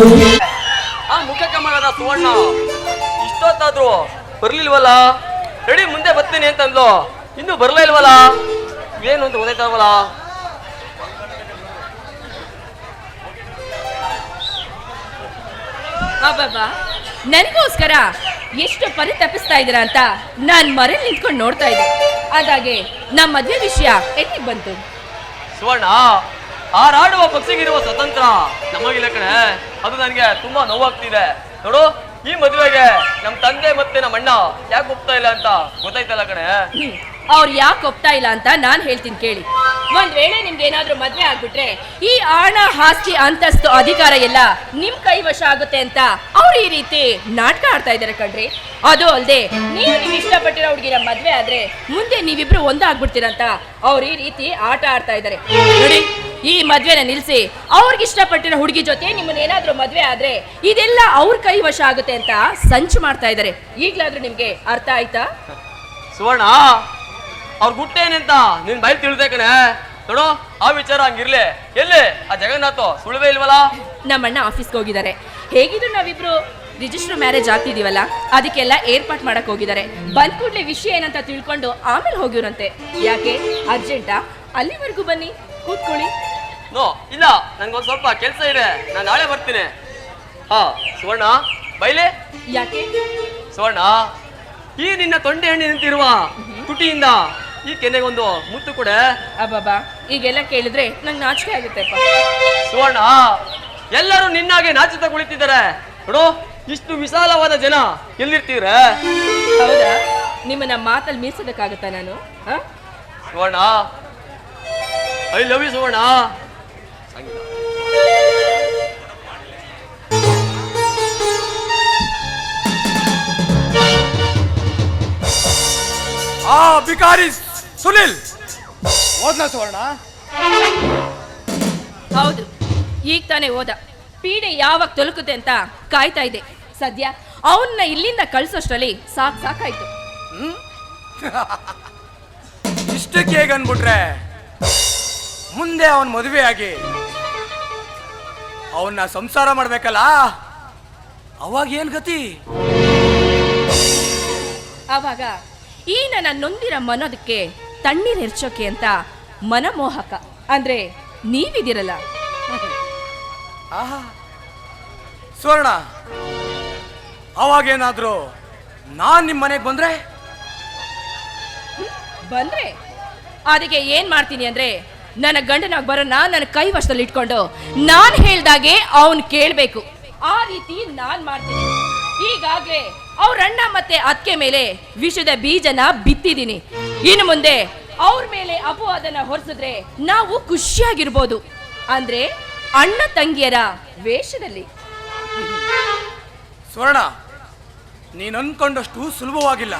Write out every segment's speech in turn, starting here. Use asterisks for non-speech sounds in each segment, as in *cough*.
ಆ ಮುಖ್ಯ ಕಮಲದ ಸುವರ್ಣ ಇಷ್ಟೊತ್ತಾದ್ರು ಬರ್ಲಿಲ್ವಲ್ಲ? ರೆಡಿ ಮುಂದೆ ಬರ್ತೀನಿ ಅಂತಂದ್ಲು. ಇನ್ನು ಬರ್ಲೇ ಇಲ್ವಲ್ಲ? ಏನು ಅಂತ ಓದೈತಾವಲ್ಲ ಅಬ್ಬಬ್ಬಾ ನನಗೋಸ್ಕರ ಎಷ್ಟು ಪರಿತಪಿಸ್ತಾ ಇದ್ದೀರಾ ಅಂತ ನಾನ್ ಮರ ನಿಂತ್ಕೊಂಡು ನೋಡ್ತಾ ಇದ್ದೆ. ಅದಾಗೆ ನಮ್ಮ ಮದ್ವೆ ವಿಷಯ ಎಲ್ಲಿಗೆ ಬಂತು? ಸುವರ್ಣ ಹಾರಾಡುವ ಪಕ್ಷಿಗಿರುವ ಸ್ವತಂತ್ರ. ನಮಗಿಲ್ಲ ಕಣೆ, ಅದು ನನಗೆ ತುಂಬಾ ನೋವಾಗ್ತಿದೆ. ನೋಡು, ಈ ಮದುವೆಗೆ ನಮ್ ತಂದೆ ಮತ್ತೆ ನಮ್ಮ ಅಣ್ಣ ಯಾಕೆ ಒಪ್ತಾ ಇಲ್ಲ ಅಂತ ಗೊತ್ತಾಯ್ತಲ್ಲ ಕಣೆ. ಅವ್ರು ಯಾಕೆ ಒಪ್ತಾ ಇಲ್ಲ ಅಂತ ನಾನ್ ಹೇಳ್ತೀನಿ ಕೇಳಿ. ಒಂದ್ ವೇಳೆ ನಿಮ್ಗೆ ಏನಾದ್ರೂ ಮದ್ವೆ ಆಗ್ಬಿಟ್ರೆ, ಈ ಆಣ ಆಸ್ತಿ ಅಂತಸ್ತು ಅಧಿಕಾರ ಎಲ್ಲ ನಿಮ್ ಕೈವಶ ಆಗುತ್ತೆ ಅಂತ ಅವ್ರು ಈ ರೀತಿ ನಾಟಕ ಆಡ್ತಾ ಇದಾರೆ ಕಣ್ರಿ. ಅದು ಅಲ್ದೆ, ನೀವು ನೀವು ಇಷ್ಟಪಟ್ಟಿರೋ ಹುಡುಗಿರ ಮದ್ವೆ ಆದ್ರೆ ಮುಂದೆ ನೀವಿಬ್ರು ಒಂದಾಗ್ಬಿಡ್ತೀರಂತ ಅವ್ರು ಈ ರೀತಿ ಆಟ ಆಡ್ತಾ ಇದಾರೆ. ನೋಡಿ ಈ ಮದ್ವೆನ ನಿಲ್ಸಿ. ಅವ್ರಿಗೆ ಇಷ್ಟಪಟ್ಟಿರೋ ಹುಡುಗಿ ಜೊತೆ ನಿಮ್ಮನ್ನ ಏನಾದ್ರೂ ಮದ್ವೆ ಆದ್ರೆ ಇದೆಲ್ಲ ಅವ್ರ ಕೈ ವಶ ಆಗುತ್ತೆ ಅಂತ ಸಂಚು ಮಾಡ್ತಾ ಇದ್ದಾರೆ ಈಗ್ಲಾದ್ರೂ ನಿಮ್ಗೆ ಅರ್ಥ ಆಯ್ತಾ? ಸುವರ್ಣ ಅವ್ರ ಗುಟ್ಟೇನಂತ ನಿನ್ ಬಯಲ್ ತಿಳಿದೆ ಕಣೆ. ನೋಡು ಆ ವಿಚಾರ ಹಂಗಿರ್ಲಿ. ಎಲ್ಲಿ? ಆ ಜಗನ್ನಾಥ್ ಸುಳುವೆ ಇಲ್ವಲ್ಲ? ನಮ್ಮಣ್ಣ ಆಫೀಸ್ಗೆ ಹೋಗಿದ್ದಾರೆ. ಹೇಗಿದ್ರು ನಾವಿಬ್ರು ರಿಜಿಸ್ಟರ್ ಮ್ಯಾರೇಜ್ ಆಗ್ತಿದೀವಲ್ಲ? ಅದಕ್ಕೆಲ್ಲ ಏರ್ಪಾಟ್ ಮಾಡಕ್ ಹೋಗಿದ್ದಾರೆ. ಬಂದ್ ಕೂಡ್ಲೆ ವಿಷಯ ಏನಂತ ತಿಳ್ಕೊಂಡು ಆಮೇಲೆ ಹೋಗಿವ್ರಂತೆ. ಯಾಕೆ? ಅರ್ಜೆಂಟಾ? ಅಲ್ಲಿವರೆಗೂ ಬನ್ನಿ. ಕೂತ್ಕೊಳ್ಳಿ. ನೋ ಇಲ್ಲ ನನ್ಗೊಂದ್ ಸ್ವಲ್ಪ ಕೆಲಸ ಇದೆ. ನಾನು ನಾಳೆ ಬರ್ತೀನಿ. ಹಾ ಸುವರ್ಣ ಬೈಲೆ? ಯಾಕೆ? ಸುವರ್ಣ ಈ ನಿನ್ನ ತೊಂಡೆ ಹಣ್ಣಿ ನಿಂತಿರುವ ತುಟಿಯಿಂದ ಈ ಕೆನೆಗೊಂದು ಮುತ್ತು ಕೊಡೆ. ಅಬ್ಬಾಬಾ ಈಗೆಲ್ಲ ಕೇಳಿದ್ರೆ ನಂಗೆ ನಾಚಿಕೆ ಆಗುತ್ತೆ ಸುವರ್ಣ ಎಲ್ಲರೂ ನಿನ್ನಾಗೆ ನಾಚುತ್ತಾ ಕುಳಿತಿದ್ದಾರೆ ನೋಡು ಇಷ್ಟು ವಿಶಾಲವಾದ ಜನ ಎಲ್ಲಿರ್ತೀರ ಹೌದಾ? ನಿಮ್ಮನ್ನ ಮಾತಲ್ಲಿ ಮೀರ್ಸೋದಕ್ಕಾಗತ್ತಾ ನಾನು? Suvarna I love you Suvarna. ಆ ಬಿಕಾರಿ ಸುನಿಲ್. ಓದ್ನ ಸುವರ್ಣ? ಹೌದು ಈಗ ತಾನೇ ಓದ. ಪೀಡೆ ಯಾವಾಗ ತೊಲಕುತ್ತೆ ಅಂತ ಕಾಯ್ತಾ ಇದೆ ಸದ್ಯ ಅವನ್ನ ಇಲ್ಲಿಂದ ಕಳ್ಸೋಷ್ಟರಲ್ಲಿ ಸಾಕ್ ಸಾಕಾಯ್ತು. *laughs* ಇಷ್ಟಕ್ಕೆ ಹೇಗನ್ಬಿಟ್ರೆ ಮುಂದೆ ಅವನ್ ಮದುವೆ ಆಗಿ ಅವನ್ನ ಸಂಸಾರ ಮಾಡ್ಬೇಕಲ್ಲ? ಅವಾಗ ಏನ್ ಗತಿ? ಆವಾಗ ಈ ನನ್ನ ನೊಂದಿರ ಮನೋದಕ್ಕೆ ತಣ್ಣೀರ್ ಹೆರ್ಚೋಕೆ ಅಂತ ಮನಮೋಹಕ. ಅಂದ್ರೆ ನೀವಿದಿರಲ್ಲ. ಆಹಾ. ಸುವರ್ಣ ಅವಾಗೇನಾದ್ರು ನಾನ್ ನಿಮ್ ಮನೆಗೆ ಬಂದ್ರೆ? ಬಂದ್ರೆ. ಅದಕ್ಕೆ ಏನ್ ಮಾಡ್ತೀನಿ ಅಂದ್ರೆ ನನ್ನ ಗಂಡನಾಗ ಬರೋಣ ನನ್ನ ಕೈ ವಶದಲ್ಲಿ ಇಟ್ಕೊಂಡು ನಾನ್ ಹೇಳ್ದಾಗೆ ಅವನು ಕೇಳಬೇಕು. ಆ ರೀತಿ ನಾನು ಮಾಡ್ತೀನಿ. ಈಗಾಗ್ಲೇ ಅವ್ರ ಮತ್ತೆ ಅತ್ತೆ ಮೇಲೆ ವಿಷದ ಬೀಜನ ಬಿತ್ತಿದ್ದೀನಿ. ಇನ್ನು ಮುಂದೆ ಅವ್ರ ಮೇಲೆ ಅಪವಾದನ ಹೊರಿಸಿದ್ರೆ ನಾವು ಖುಷಿಯಾಗಿರ್ಬೋದು. ಅಂದ್ರೆ ಅಣ್ಣ ತಂಗಿಯರ ವೇಷದಲ್ಲಿ. ಸ್ವರ್ಣ, ನೀನ್ ಅನ್ಕೊಂಡಷ್ಟು ಸುಲಭವಾಗಿಲ್ಲ.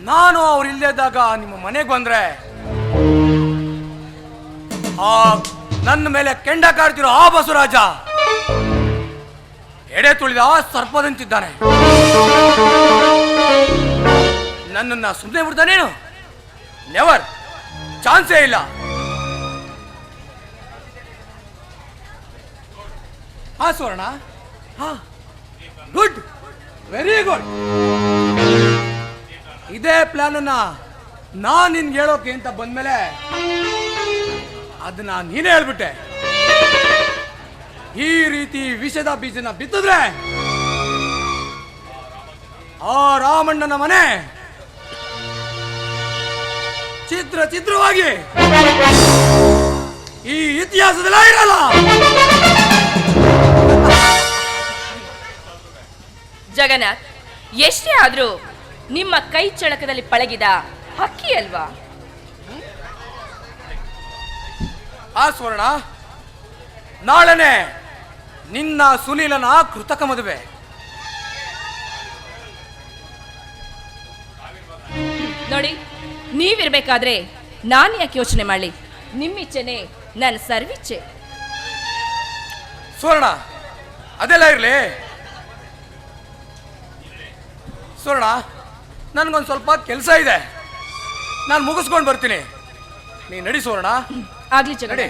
ನಾನು ಅವ್ರು ಇಲ್ಲದಾಗ ನಿಮ್ಮ ಮನೆಗೆ ಬಂದ್ರೆ ಆ, ನನ್ನ ಮೇಲೆ ಕೆಂಡ ಕಾಡ್ತಿರೋ ಆ ಬಸವರಾಜ ಎಡೆ ತುಳಿದ ಆ ಸರ್ಪದಂತಿದ್ದಾನೆ. ನನ್ನನ್ನ ಸುಮ್ಮನೆ ಬಿಡ್ತಾನೇನು ನೆವರ್ ಚಾನ್ಸೇ ಇಲ್ಲ. ಹಾ ಸುವರ್ಣ. ಹಾ. ಗುಡ್ ವೆರಿ ಗುಡ್ ಇದೇ ಪ್ಲಾನ್ ಅನ್ನ ನಾನ್ ನಿನ್ಗೆ ಹೇಳೋಕೆ ಅಂತ ಬಂದ್ಮೇಲೆ ಅದನ್ನ ನೀನೇ ಹೇಳ್ಬಿಟ್ಟೆ. ಈ ರೀತಿ ವಿಷದ ಬೀಜನ ಬಿತ್ತಿದ್ರೆ ಆ ರಾಮಣ್ಣನ ಮನೆ ಚಿತ್ರ ಚಿತ್ರವಾಗಿ ಈ ಇತಿಹಾಸದಲ್ಲ ಇರಲ್ಲ. ಜಗನ್ನಾಥ್, ಎಷ್ಟೇ ಆದರೂ ನಿಮ್ಮ ಕೈ ಚಳಕದಲ್ಲಿ ಪಳಗಿದ ಹಕ್ಕಿ ಅಲ್ವಾ? ಆ ಸ್ವರ್ಣ ನಾಳೆನೆ ನಿನ್ನ ಸುನೀಲನ ಕೃತಕ ಮದುವೆ. ನೋಡಿ ನೀವಿರ್ಬೇಕಾದ್ರೆ ನಾನು ಯಾಕೆ ಯೋಚನೆ ಮಾಡಲಿ? ನಿಮ್ಮಿಚ್ಛೆನೆ ನನ್ನ ಸರ್ವಿಚ್ಛೆ ಸ್ವರ್ಣ ಅದೆಲ್ಲ ಇರಲಿ. ಸ್ವರ್ಣ ನನಗೊಂದು ಸ್ವಲ್ಪ ಕೆಲಸ ಇದೆ. ನಾನು ಮುಗಿಸ್ಕೊಂಡು ಬರ್ತೀನಿ. ನೀ ನಡಿ ಸ್ವರ್ಣ. ಆಗ್ಲಿ ಚೆನ್ನಾಗಿ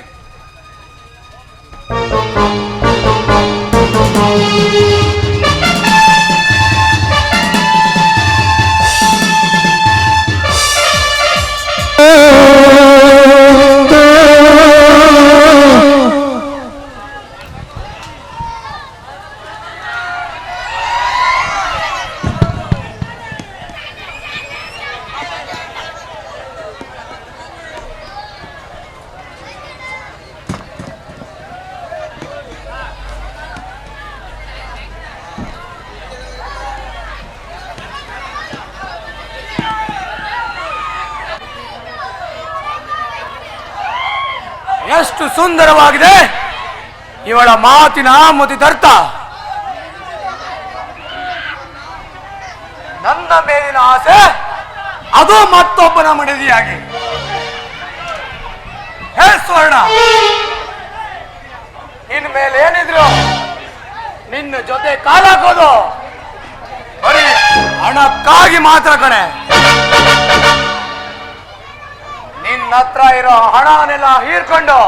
ಎಷ್ಟು ಸುಂದರವಾಗಿದೆ. ಇವಳ ಮಾತಿನ ಮುದಿದರ್ಥ ನನ್ನ ಮೇಲಿನ ಆಸೆ ಅದು ಮತ್ತೊಬ್ಬನ ಮಡದಿಯಾಗಿ ಹೇ ಸ್ವರ್ಣ ಮೇಲೆ ಏನಿದ್ರು ನಿನ್ನ ಜೊತೆ ಕಾಲಾಕೋದು ಬರೀ ಹಣಕ್ಕಾಗಿ ಮಾತ್ರ ಕಣೆ. ಹತ್ರ ಇರೋ ಹಣನೆಲ್ಲ ಹೀರ್ಕೊಂಡು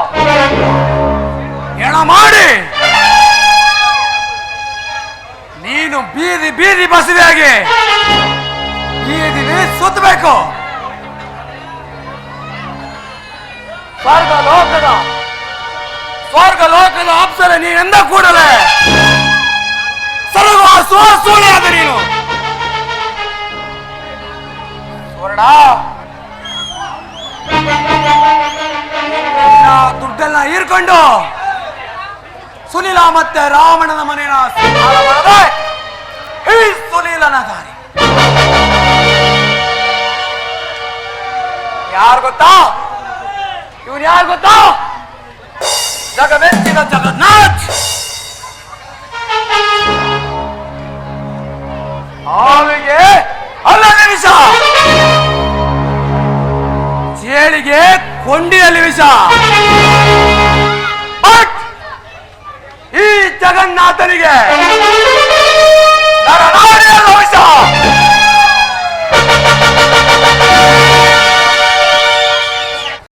ಹೆಣ ಮಾಡಿ. ನೀನು ಬೀದಿ ಬೀದಿ ಬಸವಿಯಾಗಿ, ಬೀದಿ ಬೀದಿ ಸುತ್ತಬೇಕು. ಸ್ವರ್ಗ ಲೋಕದ ಸ್ವರ್ಗ ಲೋಕದ ಅಪ್ಸರ ಎಂದ ಕೂಡಲೇ ಸಲಗುವ ಆದ ನೀನು. ಸ್ವರ್ಣ ಹೀರ್ಕೊಂಡು ಸುನಿಲ ಮತ್ತೆ ರಾವಣನ ಮನೆಯ ಸುನೀಲನ ದಾರಿ. ಯಾರು ಗೊತ್ತಾ? ಇವನ್ ಯಾರು ಗೊತ್ತಾ? ಜಗಮೆಚ್ಚಿನ ಜಗನ್ನಾಥ್. ಅವನಿಗೆ ಅಲ್ಲ ವಿಷ. ಚೇಳಿಗೆ ಕೊಂಡಿಯಲ್ಲಿ ವಿಷ.